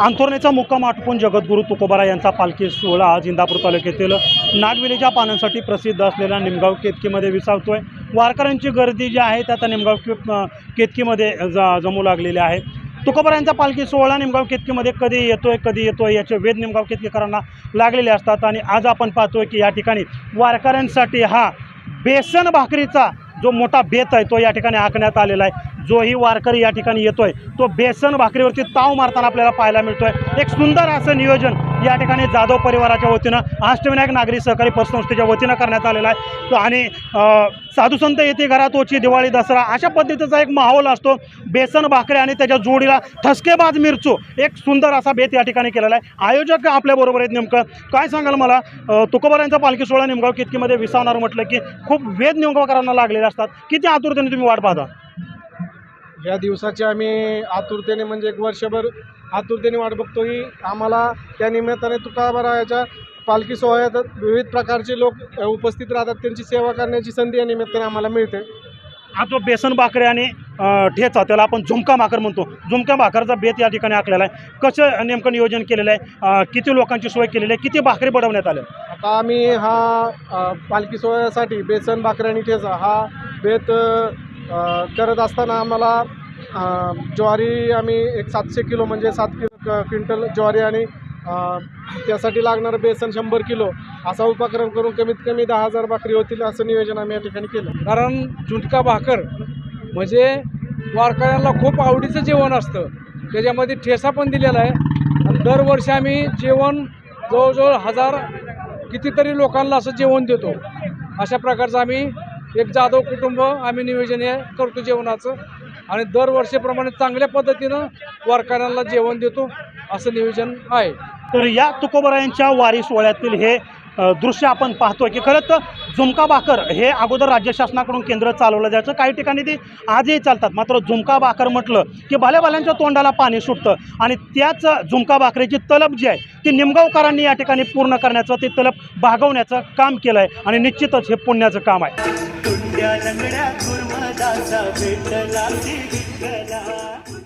अंथोरणेचा मुक्काम आटपून जगद्गुरू तुकोबारा यांचा पालखी सोहळा आज इंदापूर तालुक्यातील नागवेलीच्या पानांसाठी प्रसिद्ध असलेल्या निमगाव केतकीमध्ये विसावतो आहे वारकऱ्यांची गर्दी जी आहे त्या आता निमगाव केतकीमध्ये ज जमू लागलेली आहे. तुकोबारा यांचा पालखी सोहळा निमगाव केतकीमध्ये कधी येतोय कधी येतोय याचे वेध निमगाव केतकीकरांना लागलेले असतात आणि आज आपण पाहतोय की या ठिकाणी वारकऱ्यांसाठी हा बेसन भाकरीचा जो मोठा बेत आहे तो या ठिकाणी आखण्यात आलेला आहे. जोही वारकरी या ठिकाणी येतोय. तो बेसन भाकरीवरती ताव मारताना आपल्याला पाहायला मिळतोय. एक सुंदर असं नियोजन या ठिकाणी जाधव परिवाराच्या वतीनं अष्टविनायक नागरी सहकारी पतसंस्थेच्या वतीनं करण्यात आलेला आहे. आणि साधुसंत साधू संत येते घरातोची दिवाळी दसरा अशा पद्धतीचा एक माहोल असतो. बेसन भाकरी आणि त्याच्या जोडीला ठसकेबाज मिरचू एक सुंदर असा बेत या ठिकाणी केलेला आहे. आयोजक आपल्याबरोबर आहेत नेमकं. काय सांगाल मला? तुकोबारांचा पालखी सोहळा निमगाव कितकीमध्ये विसावणार म्हटलं की खूप वेद निमगावकरांना लागलेले असतात. किती आतुरतेने तुम्ही वाट पाहता? या दिवसाची आम्ही आतुरतेने म्हणजे एक वर्षभर आतुरतेने वाट बघतो ही आम्हाला त्या निमित्ताने तुकाबाराच्या पालखी सोहळ्यात विविध प्रकारचे लोक उपस्थित राहतात. त्यांची सेवा करण्याची संधी या निमित्ताने आम्हाला मिळते. हा जो बेसन भाकरी आणि ठेचा त्याला आपण झुमका भाकर म्हणतो. झुमका भाकरचा बेत या ठिकाणी आखलेला आहे. कसं नेमकं नियोजन केलेलं आहे? किती लोकांची सोय केलेली आहे? किती भाकरी बनवण्यात आल्या? आता आम्ही हा पालखी सोहळ्यासाठी बेसन भाकरी आणि ठेचा हा बेत करत असताना आम्हाला ज्वारी आम्ही एक सातशे किलो म्हणजे सात किलो क- क्विंटल ज्वारी आणि त्यासाठी लागणारं बेसन शंभर किलो असा उपक्रम करून कमीत कमी दहा हजार भाकरी होतील असं नियोजन आम्ही या ठिकाणी केलं. कारण झुणका भाकर म्हणजे वारकऱ्यांना खूप आवडीचं जेवण असतं. त्याच्यामध्ये ठेसा पण दिलेला आहे. आणि दरवर्षी आम्ही जेवण जवळजवळ हजार कितीतरी लोकांना असं जेवण देतो. अशा प्रकारचं आम्ही एक जाधव कुटुंब आम्ही नियोजन हे करतो जेवणाचं. आणि दरवर्षीप्रमाणे चांगल्या पद्धतीनं वारकऱ्यांना जेवण देतो असं नियोजन आहे. तर या तुकोबरायांच्या वारी सोहळ्यातील हे दृश्य आपण पाहतोय की खरंच तर झुमका भाकर हे अगोदर राज्य शासनाकडून केंद्र चालवलं जायचं. काही ठिकाणी ते आजही चालतात. मात्र झुमका भाकर म्हटलं की भल्याभल्यांच्या तोंडाला पाणी सुटतं आणि त्याच झुमका भाकरीची तलब जी आहे ती निमगावकरांनी या ठिकाणी पूर्ण करण्याचं ते तलब भागवण्याचं काम केलं आहे आणि निश्चितच हे पुण्याचं काम आहे. तुंड्या लंगड्या कुर्मदाचा भेटला ती विठ्ठला